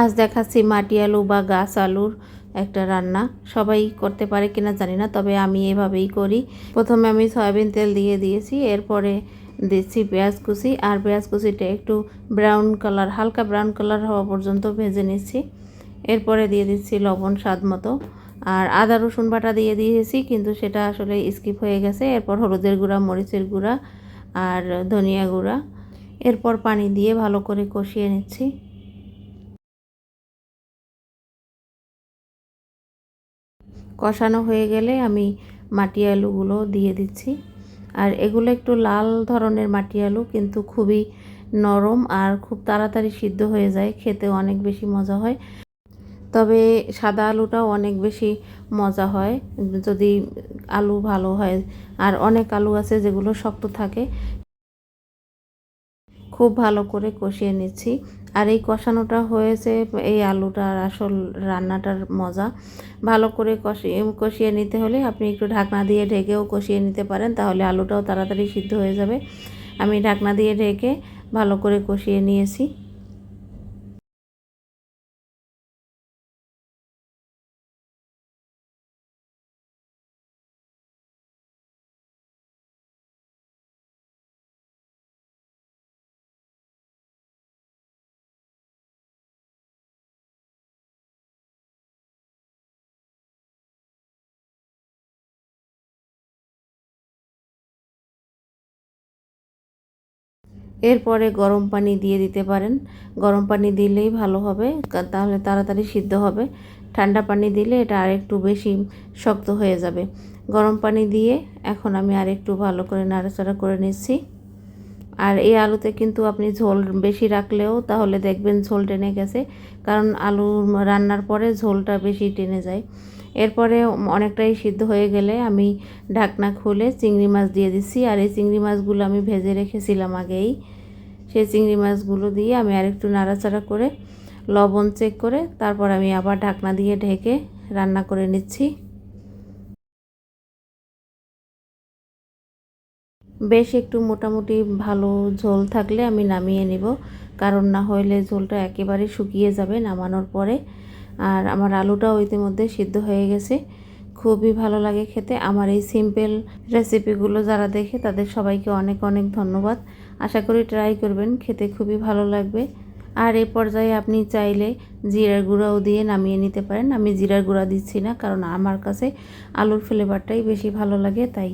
আজ দেখাচ্ছি মাটি আলু বা গাছ আলুর একটা রান্না। সবাই করতে পারে কিনা জানি না, তবে আমি এভাবেই করি। প্রথমে আমি সয়াবিন তেল দিয়ে দিয়েছি, এরপরে দিচ্ছি পেঁয়াজ কুচি, আর পেঁয়াজ কুচিটা একটু ব্রাউন কালার, হালকা ব্রাউন কালার হওয়া পর্যন্ত ভেজে নিচ্ছি। এরপরে দিয়ে দিচ্ছি লবণ স্বাদ মতো। আর আদা রসুন বাটা দিয়ে দিয়েছি, কিন্তু সেটা আসলে স্কিপ হয়ে গেছে। এরপর হলুদের গুঁড়া, মরিচের গুঁড়া আর ধনিয়া গুঁড়া। এরপর পানি দিয়ে ভালো করে কষিয়ে নিচ্ছি। কষানো হয়ে গেলে আমি মাটি আলুগুলো দিয়ে দিচ্ছি। আর এগুলো একটু লাল ধরনের মাটি আলু, কিন্তু খুবই নরম আর খুব তাড়াতাড়ি সিদ্ধ হয়ে যায় খেতে অনেক বেশি মজা হয়। তবে সাদা আলুটাও অনেক বেশি মজা হয়, যদি আলু ভালো হয়। আর অনেক আলু আছে যেগুলো শক্ত থাকে। খুব ভালো করে কষিয়ে নিচ্ছি। আর এই কষানোটা হয়েছে এই আলুটার আসল রান্নাটার মজা। ভালো করে কষিয়ে কষিয়ে নিতে হলে আপনি একটু ঢাকনা দিয়ে ঢেকেও কষিয়ে নিতে পারেন, তাহলে আলুটাও তাড়াতাড়ি সিদ্ধ হয়ে যাবে। আমি ঢাকনা দিয়ে ঢেকে ভালো করে কষিয়ে নিয়েছি। এরপরে গরম পানি দিয়ে দিতে পারেন। গরম পানি দিলেই ভালো হবে তাহলে তাড়াতাড়ি সিদ্ধ হবে। ঠান্ডা পানি দিলে এটা আরেকটু বেশি শক্ত হয়ে যাবে। গরম পানি দিয়ে এখন আমি আরেকটু ভালো করে নাড়াচাড়া করে নিচ্ছি। আর এই আলুতে কিন্তু আপনি ঝোল বেশি রাখলেও তাহলে দেখবেন ঝোল টেনে গেছে, কারণ আলু রান্নার পরে ঝোলটা বেশি টেনে যায়। এরপরে অনেকটাই সিদ্ধ হয়ে গেলে আমি ঢাকনা খুলে চিংড়ি মাছ দিয়ে দিচ্ছি আর এই চিংড়ি মাছগুলো আমি ভেজে রেখেছিলাম আগেই। সেই চিংড়ি মাছগুলো দিয়ে আমি আরেকটু নাড়াচাড়া করে, লবণ চেক করে, তারপর আমি আবার ঢাকনা দিয়ে ঢেকে রান্না করে নিচ্ছি। বেশ একটু মোটামুটি ভালো ঝোল থাকলে আমি নামিয়ে নিব। কারণ না হইলে ঝোলটা একেবারে শুকিয়ে যাবে নামানোর পরে। আর আমার আলুটাও ইতিমধ্যে সিদ্ধ হয়ে গেছে। খুবই ভালো লাগে খেতে। আমার এই সিম্পল রেসিপিগুলো যারা দেখে, তাদের সবাইকে অনেক অনেক ধন্যবাদ। আশা করি ট্রাই করবেন, খেতে খুবই ভালো লাগবে। আর এই পর্যায়ে আপনি চাইলে জিরার গুঁড়াও দিয়ে নামিয়ে নিতে পারেন। আমি জিরার গুঁড়া দিচ্ছি না, কারণ আমার কাছে আলুর ফ্লেভারটাই বেশি ভালো লাগে, তাই